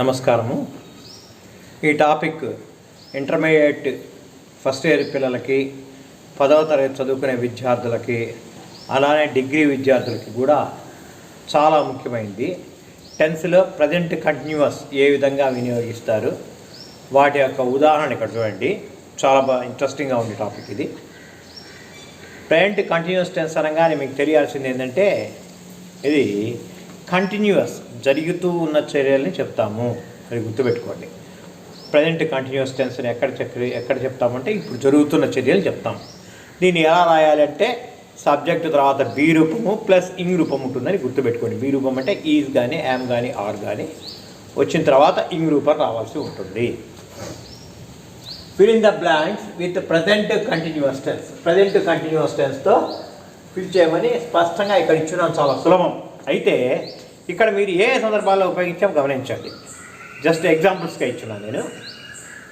నమస్కారము. ఈ topic intermediate first year పిల్లలకి పదవ తరగతి చదువుకునే విద్యార్థులకి అలానే డిగ్రీ విద్యార్థులకి కూడా చాలా ముఖ్యమైనది టెన్త్లో ప్రజెంట్ కంటిన్యూస్ ఏ విధంగా వినియోగిస్తారు? వాటి యొక్క ఉదాహరణ ఇక్కడ చూడండి. చాలా బాగా ఇంట్రెస్టింగ్గా ఉంది టాపిక్ ఇది. ప్రజెంట్ కంటిన్యూస్ టెన్స్ అనగానే మీకు తెలియాల్సింది ఏంటంటే ఇది కంటిన్యూస్ జరుగుతూ ఉన్న చర్యల్ని చెప్తాము. అది గుర్తుపెట్టుకోండి. ప్రజెంట్ కంటిన్యూస్ టెన్స్ని ఎక్కడ చెప్ ఎక్కడ చెప్తామంటే ఇప్పుడు జరుగుతున్న చర్యలు చెప్తాం. దీన్ని ఎలా రాయాలంటే సబ్జెక్ట్ తర్వాత బి రూపము ప్లస్ ఇంగ్ రూపం ఉంటుందని గుర్తుపెట్టుకోండి. బి రూపం అంటే ఈజ్ కానీ యామ్ కానీ ఆర్ కానీ వచ్చిన తర్వాత ఇంగ్ రూపం రావాల్సి ఉంటుంది. Fill in the blanks with present continuous tense present continuous టెన్స్తో fill చేయమని స్పష్టంగా ఇక్కడ ఇచ్చిన చాలా సులభం. అయితే ఇక్కడ మీరు ఏ సందర్భాల్లో ఉపయోగించాం గమనించండి. జస్ట్ ఎగ్జాంపుల్స్గా ఇచ్చున్నాను నేను.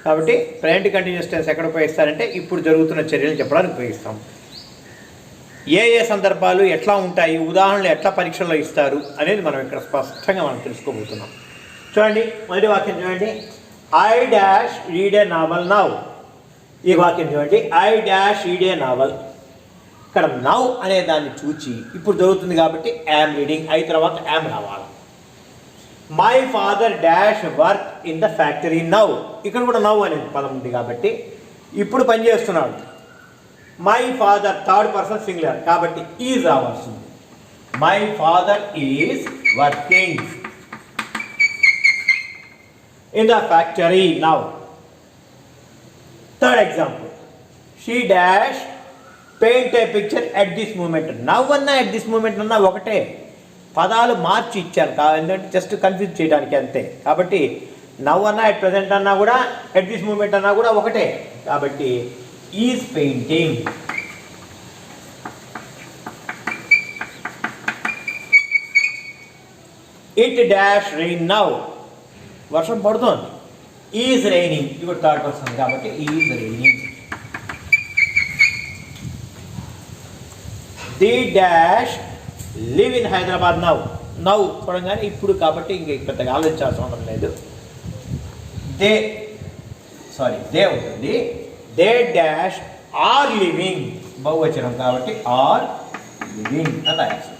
కాబట్టి ప్రజెంట్ కంటిన్యూస్ టెన్స్ ఎక్కడ ఉపయోగిస్తారంటే ఇప్పుడు జరుగుతున్న చర్యలు చెప్పడానికి ఉపయోగిస్తాం. ఏ ఏ సందర్భాలు ఎట్లా ఉంటాయి ఉదాహరణలు ఎట్లా పరీక్షల్లో ఇస్తారు అనేది మనం ఇక్కడ స్పష్టంగా మనం తెలుసుకోబోతున్నాం. చూడండి మొదటి వాక్యం చూడండి. I dash read a novel now ఈ వాక్యం చూడండి. I dash read a novel ఇక్కడ నవ్ అనే దాన్ని చూచి ఇప్పుడు జరుగుతుంది కాబట్టి యామ్ రీడింగ్ అయిన తర్వాత యామ్ రావాలి. My father dash work in the factory now ఇక్కడ కూడా నవ్ అనే పదం ఉంది కాబట్టి ఇప్పుడు పనిచేస్తున్నాడు my father third person singular కాబట్టి ఈజ్ రావాల్సింది. My father is working in the factory now third example she dash paint a picture at this moment now అన్నా ఎట్ దిస్ మూమెంట్ అన్నా ఒకటే. పదాలు మార్చి ఇచ్చారు ఎందుకంటే జస్ట్ కన్ఫ్యూజ్ చేయడానికి అంతే. కాబట్టి నవ్ అన్నా ఎట్ ప్రజెంట్ అన్నా కూడా ఎట్ దిస్ మూమెంట్ అన్నా కూడా ఒకటే. కాబట్టి is painting it dash rain now వర్షం పడుతోంది. ఈజ్ రైనింగ్ ఇప్పుడు థర్డ్ పర్సన్ కాబట్టి is raining the dash live in Hyderabad now now చూడంగానే ఇప్పుడు కాబట్టి ఇంక పెద్దగా ఆలోచించాల్సిన అవసరం లేదు. దే సారీ దే ఉంటుంది. They dash are living. బహువచనం కాబట్టి ఆర్ లివింగ్ అని రాయాల్సి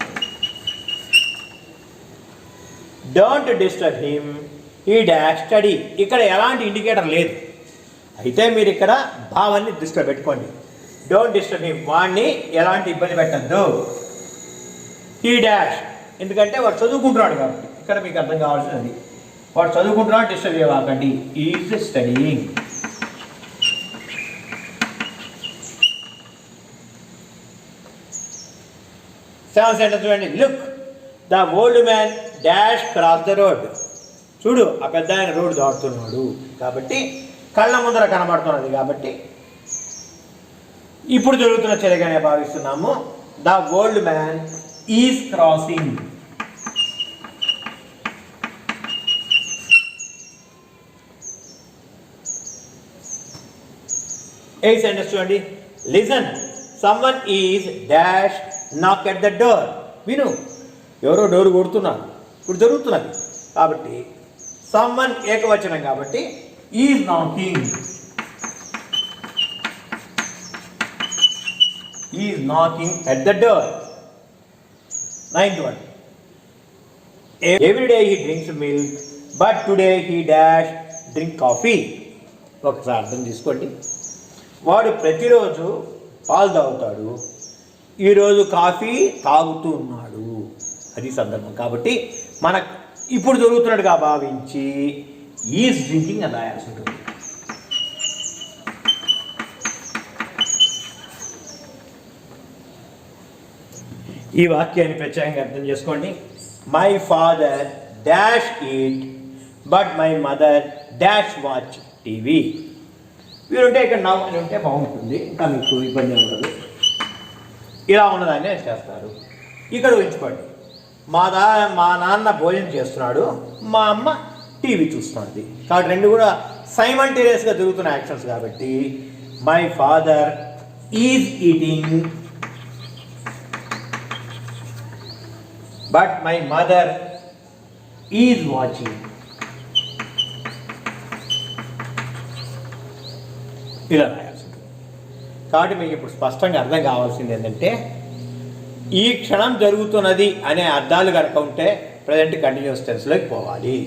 don't disturb him. He dash study. ఇక్కడ ఎలాంటి ఇండికేటర్ లేదు. అయితే మీరు ఇక్కడ భావాన్ని దృష్టిలో పెట్టుకోండి. డోంట్ డిస్టర్బ్ హిమ్ వాడిని ఎలాంటి ఇబ్బంది పెట్టద్దు. ఈ డాష్ ఎందుకంటే వాడు చదువుకుంటున్నాడు కాబట్టి. ఇక్కడ మీకు అర్థం కావాల్సినది వాడు చదువుకుంటున్నాడు డిస్టర్బ్ చేయవాకండి. ఈజ్ స్టడీయింగ్ సెవెన్ సెంటర్ చూడండి. Look the old man dash cross the road చూడు ఆ పెద్ద ఆయన రోడ్డు దాటుతున్నాడు. కాబట్టి కళ్ళ ముందర కనబడుతున్నది కాబట్టి ఇప్పుడు జరుగుతున్న చర్యగానే భావిస్తున్నాము. The old man is crossing a sentence చూడండి. Listen someone is dash knock at the door విను. ఎవరో డోర్ కొడుతున్నారు. ఇప్పుడు జరుగుతున్నది. కాబట్టి సమ్వన్ ఏకవచనం కాబట్టి is knocking is knocking at the door ninth one every day he drinks milk but today he dash drink coffee ఒకసారి అర్థం తీసుకోండి. వాడు ప్రతిరోజు పాలు తాగుతాడు. ఈరోజు కాఫీ తాగుతూ ఉన్నాడు. అది సందర్భం. కాబట్టి మన ఇప్పుడు జరుగుతున్నట్టుగా భావించి ఈజ్ డ్రింకింగ్ అని రాయాల్సి ఉంటుంది ఈ వాక్యాన్ని ప్రత్యేకంగా అర్థం చేసుకోండి. My father dash eat but my mother dash watch TV వీరుంటే ఇక్కడ నవ్వు అని ఉంటే బాగుంటుంది. ఇంకా మీకు ఇబ్బంది ఉండదు ఇలా ఉన్నదాన్ని చేస్తారు. ఇక్కడ ఉంచుకోండి మా దా మా నాన్న భోజనం చేస్తున్నాడు. మా అమ్మ టీవీ చూస్తున్నది కాబట్టి రెండు కూడా సైమంటేనియస్గా జరుగుతున్న యాక్షన్స్ కాబట్టి my father is eating but my mother is watching ఇలా రాయాల్సి ఉంటుంది కాబట్టి మీకు ఇప్పుడు స్పష్టంగా అర్థం కావాల్సింది ఏంటంటే ఈ క్షణం జరుగుతున్నది అనే అర్థాలు కనుక ఉంటే ప్రజెంట్ కంటిన్యూస్ టెన్స్లోకి పోవాలి.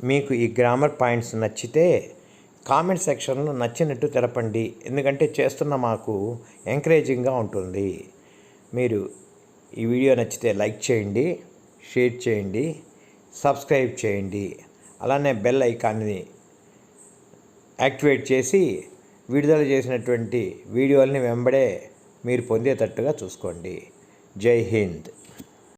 మీకు ఈ గ్రామర్ పాయింట్స్ నచ్చితే కామెంట్ సెక్షన్లో నచ్చినట్టు తెలపండి ఎందుకంటే చేస్తున్న మాకు ఎంకరేజింగ్గా ఉంటుంది. మీరు ఈ వీడియో నచ్చితే లైక్ చేయండి షేర్ చేయండి సబ్స్క్రైబ్ చేయండి. అలానే బెల్ ఐకాన్ని యాక్టివేట్ చేసి విడుదల చేసినటువంటి వీడియోల్ని వెంబడే మీరు పొందేటట్టుగా చూసుకోండి. జై హింద్.